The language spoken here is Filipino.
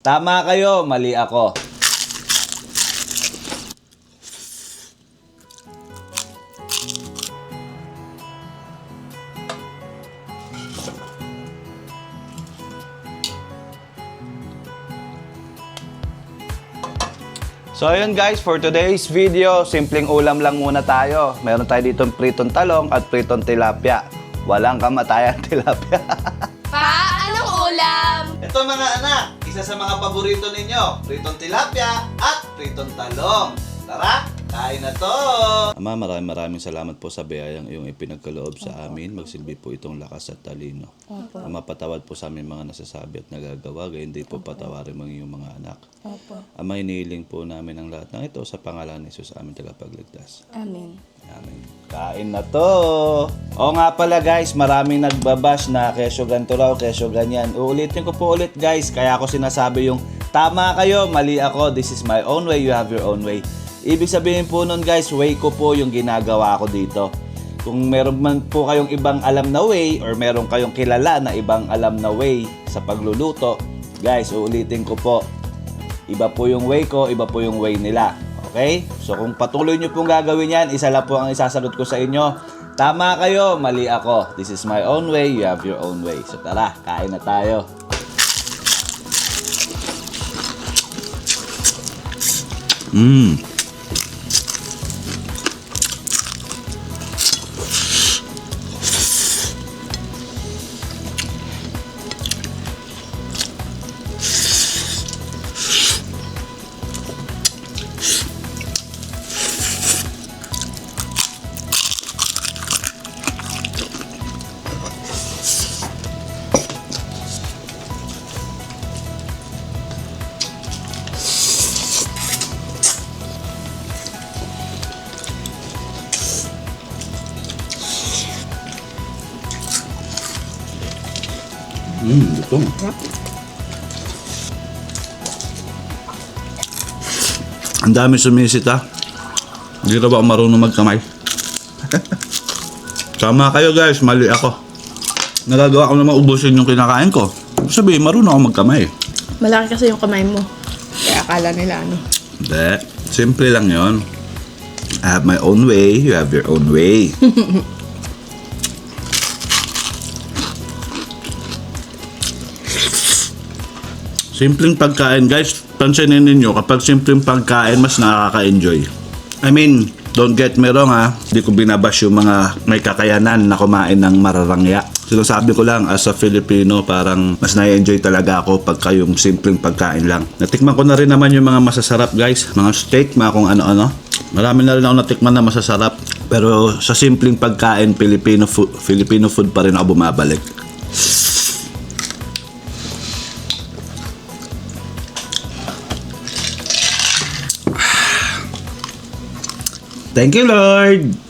Tama kayo, mali ako. So ayun guys, for today's video, simpleng ulam lang muna tayo. Meron tayo dito pritong talong at pritong tilapia. Walang kamatayan tilapia. Pa, anong ulam? Ito mga anak, isa sa mga paborito ninyo, pritong tilapia at pritong talong. Tara, kain na to! Ama, maraming maraming salamat po sa biyayang iyong ipinagkaloob sa amin. Magsilbi po itong lakas at talino. Ama, patawad po sa aming mga nasasabi at nagagawa, gayon din po patawarin mo iyong mga anak. Opo. Ama, inihiling po namin ang lahat ng ito sa pangalan ni Jesus, aming tagapagligtas. Amen. Kain na to! O nga pala guys, maraming nagbabash na kesyo ganito raw, kesyo ganyan. Uulitin ko po ulit guys, kaya ako sinasabi yung tama kayo, mali ako, this is my own way, you have your own way. Ibig sabihin po nun guys, way ko po yung ginagawa ko dito. Kung meron man po kayong ibang alam na way or meron kayong kilala na ibang alam na way sa pagluluto, guys, uulitin ko po, Iba po yung way ko, iba po yung way nila. Okay? So kung patuloy nyo pong gagawin yan, isa lang po ang isasagot ko sa inyo. Tama kayo, mali ako. This is my own way, you have your own way. So tara, kain na tayo. Mmm. Mmm, ito. Ang dami sumisit ha. Hindi na ba ako marunong magkamay? Tama kayo guys, mali ako. Nagagawa ko naman ubusin yung kinakain ko. Sabi, marunong ako magkamay. Malaki kasi yung kamay mo. Kaya akala nila ano. Hindi. Simple lang yon. I have my own way, you have your own way. simpleng pagkain, guys. Pansinin ninyo, kapag simpleng pagkain, mas nakaka-enjoy. I mean, don't get me wrong ha. Hindi ko binabash yung mga may kakayanan na kumain ng mararangya. Sinasabi ko lang, as a Filipino, parang mas na-enjoy talaga ako pagka yung simpleng pagkain lang. Natikman ko na rin naman yung mga masasarap guys. Mga steak, mga kung ano-ano. Marami na rin ako natikman na masasarap. Pero sa simpleng pagkain, Filipino food, Filipino food pa rin ako bumabalik. Thank you, Lord!